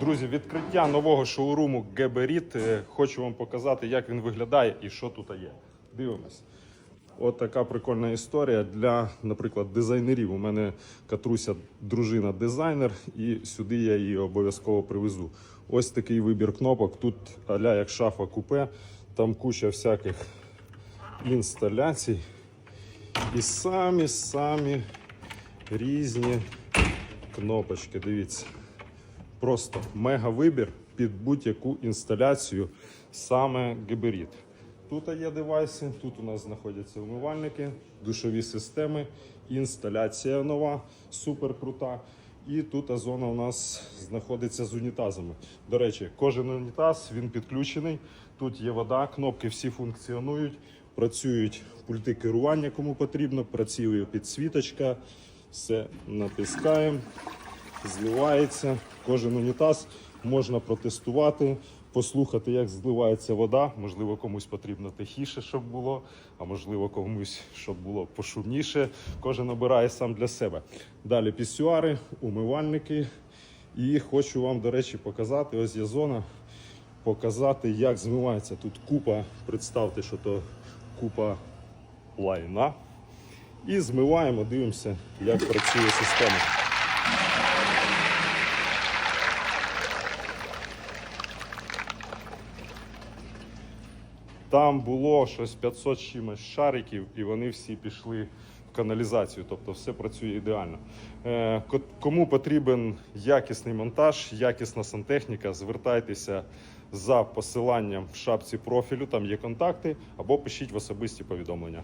Друзі, відкриття нового шоуруму Геберіт. Хочу вам показати, як він виглядає і що тут є. Дивимось. От така прикольна історія для, наприклад, дизайнерів. У мене Катруся, дружина дизайнер, і сюди я її обов'язково привезу. Ось такий вибір кнопок. Тут аля як шафа купе, там куча всяких інсталяцій. І самі самі різні кнопочки. Дивіться. Просто мега вибір під будь-яку інсталяцію саме Геберіт. Тут є девайси, тут у нас знаходяться умивальники, душові системи, інсталяція нова, супер крута. І тут зона у нас знаходиться з унітазами. До речі, кожен унітаз він підключений. Тут є вода, кнопки всі функціонують, працюють пульти керування, кому потрібно, працює підсвіточка. Все натискаємо зливається. Кожен унітаз можна протестувати, послухати, як зливається вода. Можливо, комусь потрібно тихіше, щоб було, а можливо, комусь, щоб було пошумніше. Кожен обирає сам для себе. Далі пісюари, умивальники. І хочу вам, до речі, показати. Ось є зона. Показати, як змивається. Тут купа, представте, що то купа лайна. І змиваємо, дивимося, як працює система. Там було щось 500 чимось шариків, і вони всі пішли в каналізацію. Тобто все працює ідеально. Е, Кому потрібен якісний монтаж, якісна сантехніка, звертайтеся за посиланням в шапці профілю, там є контакти, або пишіть в особисті повідомлення.